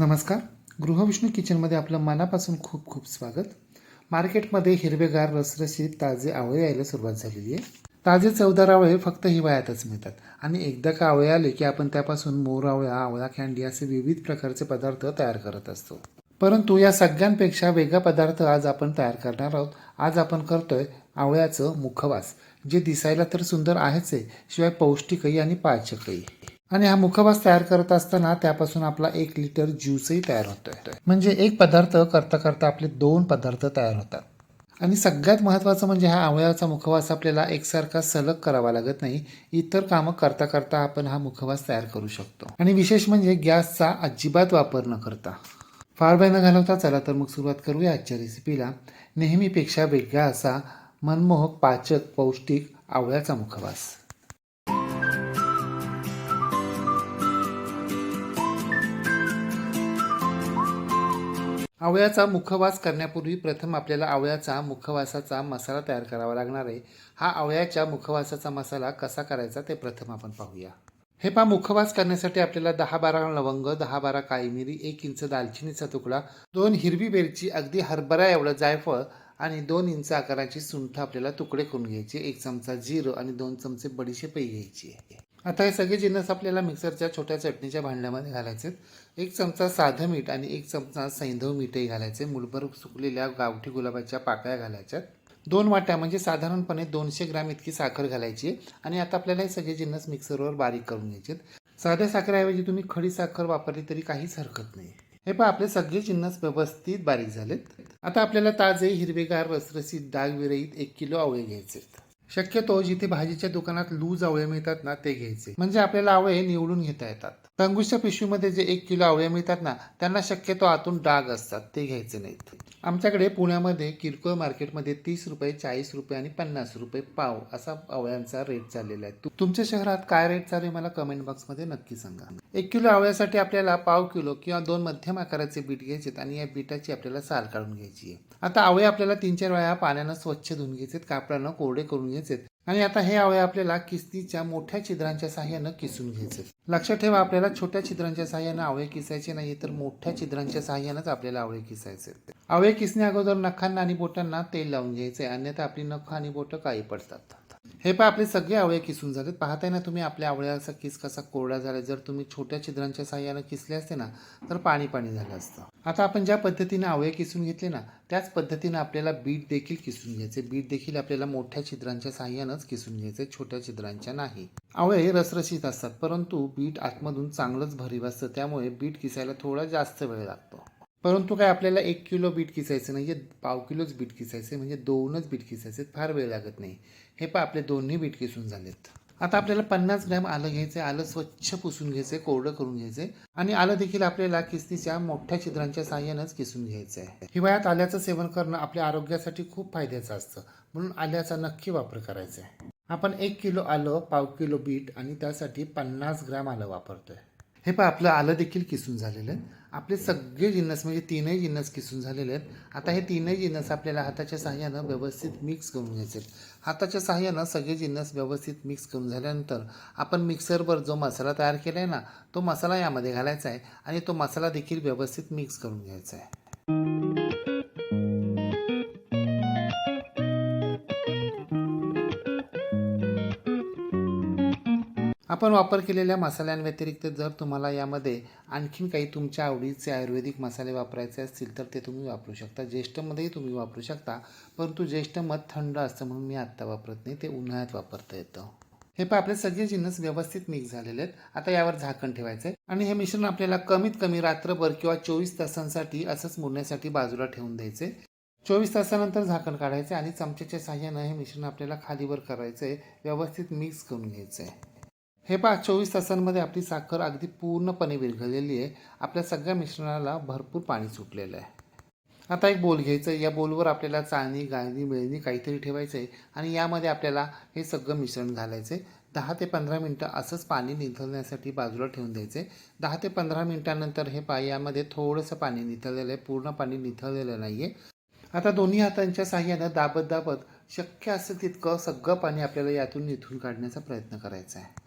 नमस्कार. गृहविष्णू किचनमध्ये आपलं मनापासून खूप खूप स्वागत. मार्केटमध्ये हिरवेगार रसरशीत ताजे आवळे यायला सुरुवात झालेली आहे. ताजे चवदार आवळे फक्त हिवाळ्यातच मिळतात. आणि एकदा का आवळे आले की आपण त्यापासून मोर आवळा आवळा कॅन्डी असे विविध प्रकारचे पदार्थ तयार करत असतो. परंतु या सगळ्यांपेक्षा वेगळा पदार्थ आज आपण तयार करणार आहोत. आज आपण करतोय आवळ्याचं मुखवास जे दिसायला तर सुंदर आहेच आहे शिवाय पौष्टिकही आणि पाचकही. आणि हा मुखवास तयार करत असताना त्यापासून आपला एक लिटर ज्यूसही तयार होतोय. म्हणजे एक पदार्थ करता करता आपले दोन पदार्थ तयार होतात. आणि सगळ्यात महत्त्वाचं म्हणजे हा आवळ्याचा मुखवास आपल्याला एकसारखा सलग करावा लागत नाही इतर कामं करता करता आपण हा मुखवास तयार करू शकतो. आणि विशेष म्हणजे गॅसचा अजिबात वापर न करता. फार वेळ न घालवता चला तर मग सुरुवात करूया आजच्या रेसिपीला नेहमीपेक्षा वेगळा असा मनमोहक पाचक पौष्टिक आवळ्याचा मुखवास. आवळ्याचा मुखवास करण्यापूर्वी प्रथम आपल्याला आवळ्याचा मुखवासाचा मसाला तयार करावा लागणार आहे. हा आवळ्याच्या मुखवासाचा मसाला कसा करायचा ते प्रथम आपण पाहूया. हे पा मुखवास करण्यासाठी आपल्याला दहा बारा लवंग दहा बारा काळी मिरी एक इंच दालचिनीचा तुकडा दोन हिरवी वेलची अगदी हरभरा एवढं जायफळ आणि दोन इंच आकाराची सुंठ आपल्याला तुकडे करून घ्यायचे एक चमचा जिरं आणि दोन चमचे बडीशेपही घ्यायची आता हे सगळे जिन्नस आपल्याला मिक्सरच्या छोट्या चटणीच्या भांड्यामध्ये घालायचे एक चमचा साधं मीठ आणि एक चमचा सैंधव मीठही घालायचे मुलभर सुकलेल्या गावठी गुलाबाच्या पाकळ्या घालायच्यात दोन वाट्या म्हणजे साधारणपणे दोनशे ग्रॅम इतकी साखर घालायची आणि आता आपल्याला हे सगळे जिन्नस मिक्सरवर बारीक करून घ्यायचे साध्या साखरेऐवजी तुम्ही खडी साखर वापरली तरी काहीच हरकत नाही. हे पहा आपले सगळे जिन्नस व्यवस्थित बारीक झालेत. आता आपल्याला ताजे हिरवेगार रसरसीत डाग विरहित एक किलो आवळे घ्यायचे शक्यतो जिथे भाजीच्या दुकानात लूज आवळे मिळतात ना ते घ्यायचे. म्हणजे आपल्याला आवळे निवडून घेता येतात. टंगूच्या पिशवीमध्ये जे एक किलो आवळे मिळतात ना त्यांना शक्यतो आतून डाग असतात ते घ्यायचे नाहीत. आमच्याकडे पुण्यामध्ये किरकोळ मार्केटमध्ये तीस रुपये चाळीस रुपये आणि पन्नास रुपये पाव असा आवळ्यांचा रेट चाललेला आहे. तुमच्या शहरात काय रेट चालू आहे मला कमेंट बॉक्समध्ये नक्की सांगा. एक किलो आवळ्यासाठी आपल्याला पाव किलो किंवा दोन मध्यम आकाराचे बीट घ्यायचे आणि या बीटाची आपल्याला साल काढून घ्यायची आहे. आता आवळे आपल्याला तीन चार वेळा पाण्यानं स्वच्छ धुवून घ्यायचे कापडानं कोरडे करून घ्यायचे आणि आता हे आवळे आपल्याला किस्तीच्या मोठ्या छिद्रांच्या साह्यानं किसून घ्यायचे लक्षात ठेवा आपल्याला छोट्या छिद्रांच्या साह्यानं आवळे किसायचे नाही तर मोठ्या छिद्रांच्या साह्यानंच आपल्याला आवळे किसायचे आवळे किसण्या अगोदर नखांना आणि बोटांना तेल लावून घ्यायचे अन्यथा आपली नख आणि बोटं काही पडतात. हे पहा आपले सगळे आवळे किसून झालेत पाहताय ना तुम्ही आपल्या आवळ्याचा किस कसा कोरडा झाला जर तुम्ही छोट्या छिद्रांच्या साह्यानं किसले असते ना तर पाणी पाणी झालं असतं. आता आपण ज्या पद्धतीने आवळे किसून घेतले ना त्याच पद्धतीने आपल्याला बीट देखील किसून घ्यायचे. बीट देखील आपल्याला मोठ्या छिद्रांच्या साह्यानंच किसून घ्यायचे छोट्या छिद्रांच्या नाही. आवळे रसरशीत असतात परंतु बीट आतमधून चांगलंच भरीव असतं. त्यामुळे बीट किसायला थोडा जास्त वेळ लागतो. परंतु काय आपल्याला एक किलो बीट किसायचं नाही पाव किलोच बीट किसायचे म्हणजे दोनच बीट किसायचे फार वेळ लागत नाही. हे पण आपले दोन्ही बीट किसून झालेत. आता आपल्याला पन्नास ग्रॅम आलं घ्यायचं आलं स्वच्छ पुसून घ्यायचे कोरडं करून घ्यायचे आणि आलं देखील आपल्याला किस्तीच्या मोठ्या छिद्रांच्या साह्यानंच किसून घ्यायचं आहे हिवाळ्यात आल्याचं सेवन करणं आपल्या आरोग्यासाठी खूप फायद्याचं असतं म्हणून आल्याचा नक्की वापर करायचा आहे आपण एक किलो आलं पाव किलो बीट आणि त्यासाठी पन्नास ग्रॅम आलं वापरतोय. हे पहा आपलं आलं देखील किसून झालेलं आहे. आपले सगळे जिन्नस म्हणजे तीनही जिन्नस किसून झालेले आहेत. आता हे तीनही जिन्नस आपल्याला हाताच्या सहाय्यानं व्यवस्थित मिक्स करून घ्यायचे आहेत. हाताच्या सहाय्यानं सगळे जिन्नस व्यवस्थित मिक्स करून झाल्यानंतर आपण मिक्सरवर जो मसाला तयार केला आहे ना तो मसाला यामध्ये घालायचा आहे आणि तो मसाला देखील व्यवस्थित मिक्स करून घ्यायचा आहे. आपण वापर केलेल्या मसाल्यांव्यतिरिक्त जर तुम्हाला यामध्ये आणखीन काही तुमच्या आवडीचे आयुर्वेदिक मसाले वापरायचे असतील तर ते तुम्ही वापरू शकता. ज्येष्ठमध्येही तुम्ही वापरू शकता. परंतु ज्येष्ठ मध थंड असतं म्हणून मी आत्ता वापरत नाही. ते उन्हाळ्यात वापरता येतं. हे पण आपले सगळे जिन्नस व्यवस्थित मिक्स झालेले आहेत. आता यावर झाकण ठेवायचं आहे. आणि हे मिश्रण आपल्याला कमीत कमी रात्रभर किंवा चोवीस तासांसाठी असंच मुरण्यासाठी बाजूला ठेवून द्यायचे. चोवीस तासानंतर झाकण काढायचे आणि चमच्याच्या साह्यानं हे मिश्रण आपल्याला खालीवर करायचं आहे व्यवस्थित मिक्स करून घ्यायचं आहे हे पहा चोवीस तासांमध्ये आपली साखर अगदी पूर्णपणे विरघळलेली आहे. आपल्या सगळ्या मिश्रणाला भरपूर पाणी सुटलेलं आहे. आता एक बोल घ्यायचं आहे. या बोलवर आपल्याला चाळणी गाळणी मिळणी काहीतरी ठेवायचं आहे आणि यामध्ये आपल्याला हे सगळं मिश्रण घालायचं आहे. दहा ते पंधरा मिनटं असंच पाणी निथळण्यासाठी बाजूला ठेवून द्यायचं आहे. दहा ते पंधरा मिनटानंतर हे पा यामध्ये थोडंसं पाणी निथळलेलं आहे. पूर्ण पाणी निथळलेलं नाही आहे आता दोन्ही हातांच्या साह्यानं दाबत दाबत शक्य असेल तितकं सगळं पाणी आपल्याला यातून निथून काढण्याचा प्रयत्न करायचा आहे.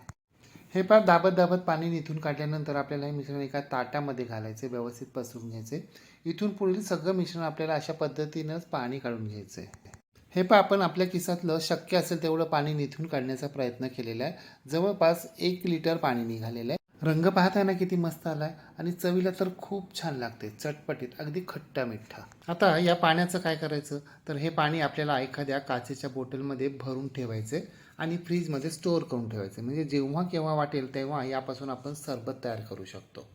हे पा दाबत दाबत पाणी निथून काढल्यानंतर आपल्याला हे मिश्रण एका ताटामध्ये घालायचे व्यवस्थित पसरून घ्यायचे. इथून पुढील सगळं मिश्रण आपल्याला अशा पद्धतीनंच पाणी काढून घ्यायचं आहे. हे पा आपण आपल्या किसातलं शक्य असेल तेवढं पाणी निथून काढण्याचा प्रयत्न केलेला आहे. जवळपास एक लिटर पाणी निघालेलं आहे. रंग पाहताना किती मस्त आला आहे आणि चवीला तर खूप छान लागते. चटपटीत अगदी खट्टा मिठ्ठा आता या पाण्याचं काय करायचं? तर हे पाणी आपल्याला एखाद्या काचेच्या बॉटलमध्ये भरून ठेवायचे आणि फ्रीजमध्ये स्टोअर करून ठेवायचे. म्हणजे जेव्हा केव्हा वाटेल तेव्हा यापासून आपण सरबत तयार करू शकतो.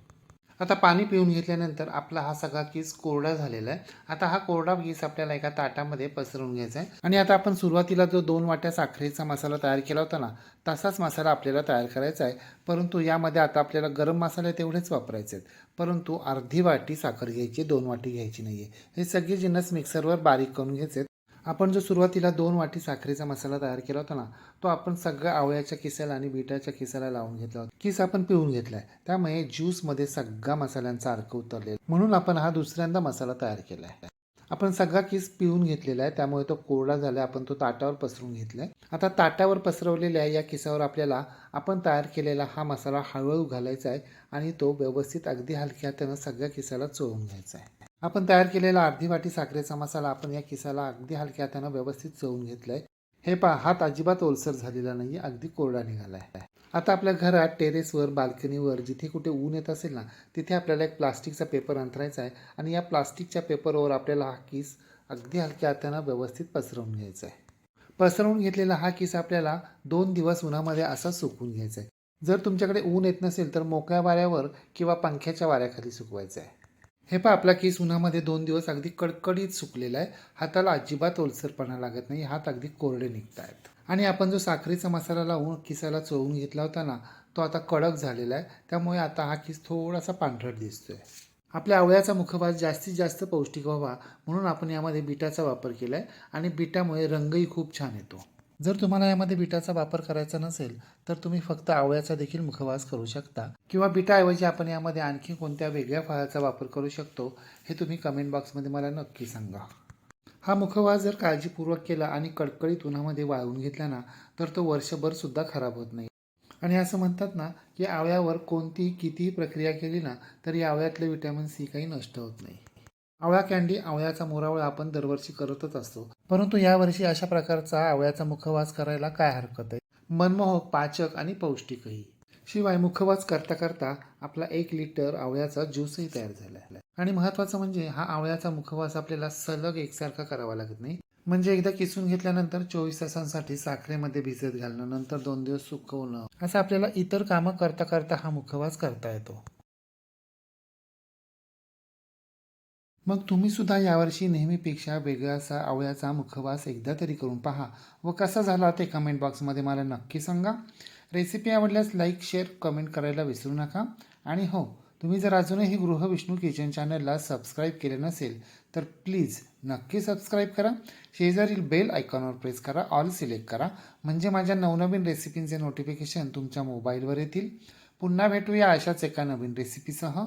आता पाणी पिऊन घेतल्यानंतर आपला हा सगळा केस कोरडा झालेला आहे. आता हा कोरडा केस आपल्याला एका ताटामध्ये पसरवून घ्यायचा आहे. आणि आता आपण सुरुवातीला जो दोन वाट्या साखरेचा मसाला तयार केला होता ना तसाच मसाला आपल्याला तयार करायचा आहे. परंतु यामध्ये आता आपल्याला गरम मसाले तेवढेच वापरायचे आहेत. परंतु अर्धी वाटी साखर घ्यायची दोन वाटी घ्यायची नाही आहे हे सगळे जिन्नस मिक्सरवर बारीक करून घ्यायचे आपण जो सुरुवातीला दोन वाटी साखरेचा मसाला तयार केला होता ना तो आपण सगळ्या आवळ्याच्या किसाला आणि बिटाच्या किसाला लावून घेतला होता. किस आपण पिऊन घेतलाय. त्यामुळे ज्यूसमध्ये सगळा मसाल्यांचा अर्क उतरलेला म्हणून आपण हा दुसऱ्यांदा मसाला तयार केला आहे आपण सगळा किस पिळून घेतलेला आहे. त्यामुळे तो कोरडा झाला आपण तो ताटावर पसरून घेतलाय. आता ताटावर पसरवलेल्या या किसावर आपल्याला आपण तयार केलेला हा मसाला हळूहळू घालायचा आहे आणि तो व्यवस्थित अगदी हलक्या हातानं सगळ्या किसाला चोळून घ्यायचा आहे. आपण तयार केलेला अर्धी वाटी साखरेचा मसाला आपण या किसाला अगदी हलक्या हातानं व्यवस्थित चवून आहे हे पहा हात अजिबात ओलसर झालेला नाही अगदी कोरडा निघाला आहे आता आपल्या घरात टेरेसवर बाल्कनीवर जिथे कुठे ऊन येत असेल ना तिथे आपल्याला एक प्लास्टिकचा पेपर अंतरायचा आहे आणि या प्लास्टिकच्या पेपरवर आपल्याला हा किस अगदी हलक्या हातानं व्यवस्थित पसरवून घ्यायचा आहे पसरवून घेतलेला हा किस आपल्याला दोन दिवस उन्हामध्ये असा सुकवून घ्यायचा आहे जर तुमच्याकडे ऊन येत नसेल तर मोकळ्या वाऱ्यावर किंवा पंख्याच्या वाऱ्याखाली सुकवायचं आहे हे पहा आपला केस उन्हामध्ये दोन दिवस अगदी कडकडीत सुकलेला आहे. हाताला अजिबात ओलसरपणा लागत नाही हात अगदी कोरडे निघत आहेत आणि आपण जो साखरेचा मसाला लावून किसाला चोळून घेतला होता ना तो आता कडक झालेला आहे. त्यामुळे आता हा किस थोडासा पांढरट दिसतोय. आपल्या आवळ्याचा मुखभाग जास्तीत जास्त पौष्टिक व्हावा म्हणून आपण यामध्ये बिटाचा वापर केला आहे आणि बिटामुळे रंगही खूप छान येतो. जर तुम्हाला यामध्ये बिटाचा वापर करायचा नसेल तर तुम्ही फक्त आवळ्याचा देखील मुखवास करू शकता. किंवा बिटाऐवजी आपण यामध्ये आणखी कोणत्या वेगळ्या फळाचा वापर करू शकतो हे तुम्ही कमेंट बॉक्समध्ये मला नक्की सांगा. हा मुखवास जर काळजीपूर्वक केला आणि कडकडीत उन्हामध्ये वाळवून घेतला ना तर तो वर्षभर सुद्धा खराब होत नाही. आणि असं म्हणतात ना की आवळ्यावर कोणतीही कितीही प्रक्रिया केली ना तरी आवळ्यातले विटॅमिन सी काही नष्ट होत नाही. आवळा कॅन्डी आवळ्याचा मोरावळा आपण दरवर्षी करतच असतो. परंतु यावर्षी अशा प्रकारचा आवळ्याचा मुखवास करायला काय हरकत आहे? मनमोहक पाचक आणि पौष्टिकही. शिवाय मुखवास करता करता आपला एक लिटर आवळ्याचा ज्यूसही तयार झाला आहे. आणि महत्त्वाचं म्हणजे हा आवळ्याचा मुखवास आपल्याला सलग एकसारखा करावा लागत नाही. म्हणजे एकदा किसून घेतल्यानंतर चोवीस तासांसाठी साखरेमध्ये भिजत घालणं नंतर दोन दिवस सुकवणं असं आपल्याला इतर कामं करता करता हा मुखवास करता येतो. मग तुम्ही सुद्धा यावर्षी नेहमीपेक्षा वेगळा असा आवळ्याचा मुखवास एकदा तरी करून पहा. व कसा झाला ते कमेंट बॉक्समध्ये मला नक्की सांगा. रेसिपी आवडल्यास लाईक शेअर कमेंट करायला विसरू नका. आणि हो तुम्ही जर अजूनही गृहविष्णू किचन चॅनलला सबस्क्राईब केले नसेल तर प्लीज नक्की सबस्क्राईब करा. शेजारील बेल आयकॉनवर प्रेस करा ऑल सिलेक्ट करा. म्हणजे माझ्या नवनवीन रेसिपींचे नोटिफिकेशन तुमच्या मोबाईलवर येतील. पुन्हा भेटूया अशाच एका नवीन रेसिपीसह